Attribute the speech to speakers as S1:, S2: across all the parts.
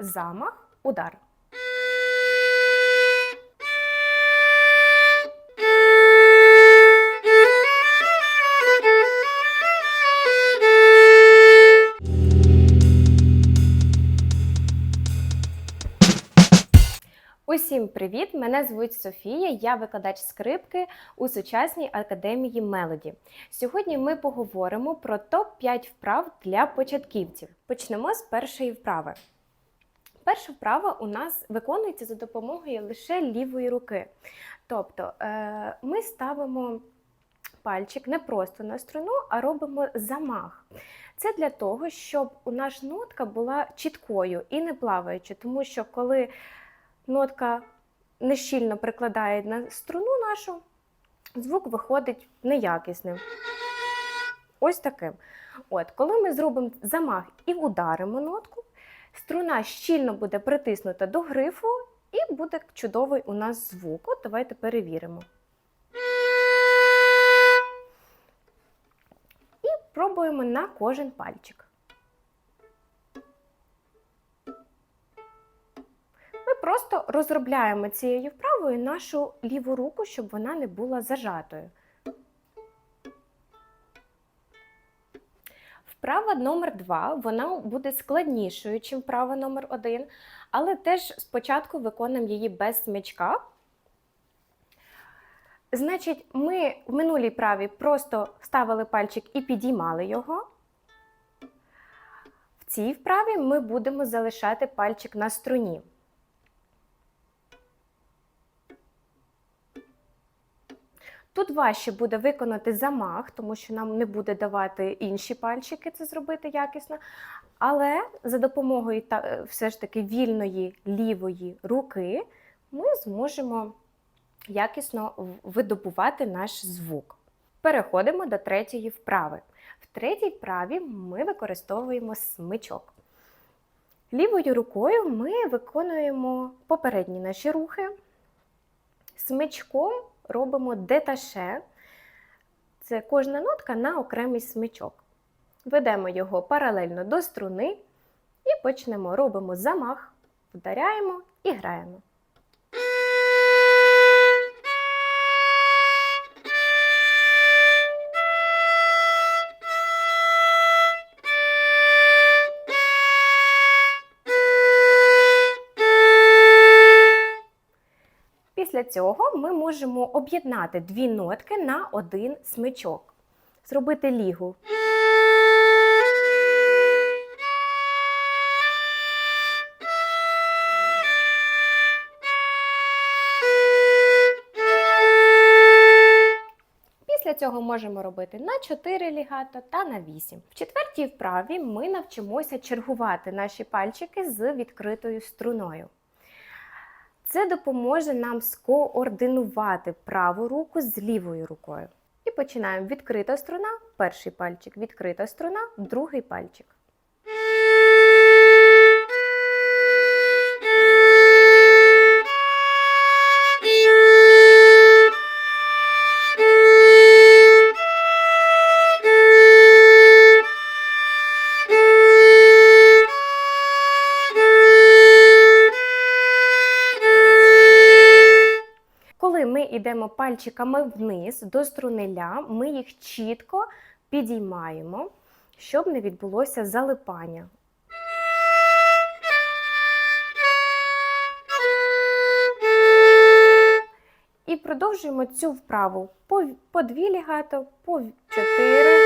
S1: замах, удар. Усім привіт! Мене звуть Софія, я викладач скрипки у сучасній академії Мелоді. Сьогодні ми поговоримо про топ-5 вправ для початківців. Почнемо з першої вправи. Перша вправа у нас виконується за допомогою лише лівої руки. Тобто е, ми ставимо пальчик не просто на струну, а робимо замах. Це для того, щоб у нас нотка була чіткою і не плаваючою, тому що коли нотка нещільно прикладає на струну нашу, звук виходить неякісним. Ось таким. От, коли ми зробимо замах і ударимо нотку, струна щільно буде притиснута до грифу і буде чудовий у нас звук. От давайте перевіримо. І пробуємо на кожен пальчик. Ми просто розробляємо цією вправою нашу ліву руку, щоб вона не була зажатою. Вправа номер 2 вона буде складнішою, ніж вправа номер 1 але теж спочатку виконуємо її без смячка. Значить, ми в минулій праві просто ставили пальчик і підіймали його. В цій вправі ми будемо залишати пальчик на струні. Тут важче буде виконати замах, тому що нам не буде давати інші пальчики це зробити якісно. Але за допомогою е, все ж таки вільної лівої руки ми зможемо якісно видобувати наш звук. Переходимо до третьої вправи. В третій вправі ми використовуємо смичок. Лівою рукою ми виконуємо попередні наші рухи. Смичком робимо деташе. Це кожна нотка на окремий смичок. Ведемо його паралельно до струни і почнемо. Робимо замах, вдаряємо і граємо. Цього ми можемо об'єднати дві нотки на один смичок. Зробити лігу. Після цього можемо робити на 4 лігато та на 8. В четвертій вправі ми навчимося чергувати наші пальчики з відкритою струною. Це допоможе нам скоординувати праву руку з лівою рукою. І починаємо відкрита струна, перший пальчик, відкрита струна, другий пальчик. Йдемо пальчиками вниз до струниля, ми їх чітко підіймаємо, щоб не відбулося залипання. І продовжуємо цю вправу по, дві лігато, по чотири.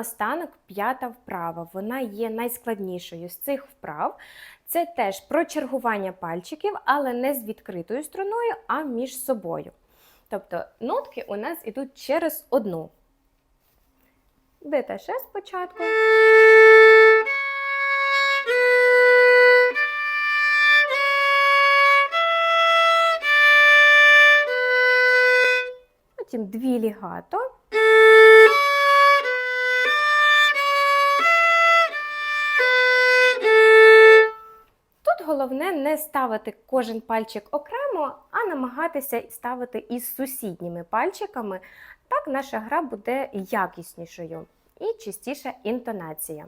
S1: Наостанок п'ята вправа. Вона є найскладнішою з цих вправ. Це теж про чергування пальчиків, але не з відкритою струною, а між собою. Тобто нотки у нас йдуть через одну. Деташе спочатку. Потім дві лігато. Головне не ставити кожен пальчик окремо, а намагатися ставити із сусідніми пальчиками. Так наша гра буде якіснішою і чистіша інтонація.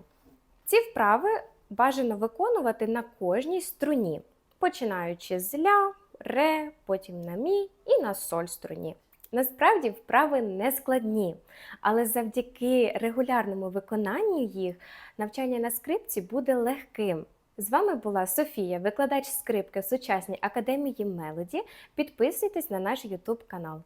S1: Ці вправи бажано виконувати на кожній струні, починаючи з ля, ре, потім на мі і на соль струні. Насправді вправи не складні, але завдяки регулярному виконанню їх навчання на скрипці буде легким. З вами була Софія, викладач скрипки в сучасній академії Мелоді. Підписуйтесь на наш YouTube канал.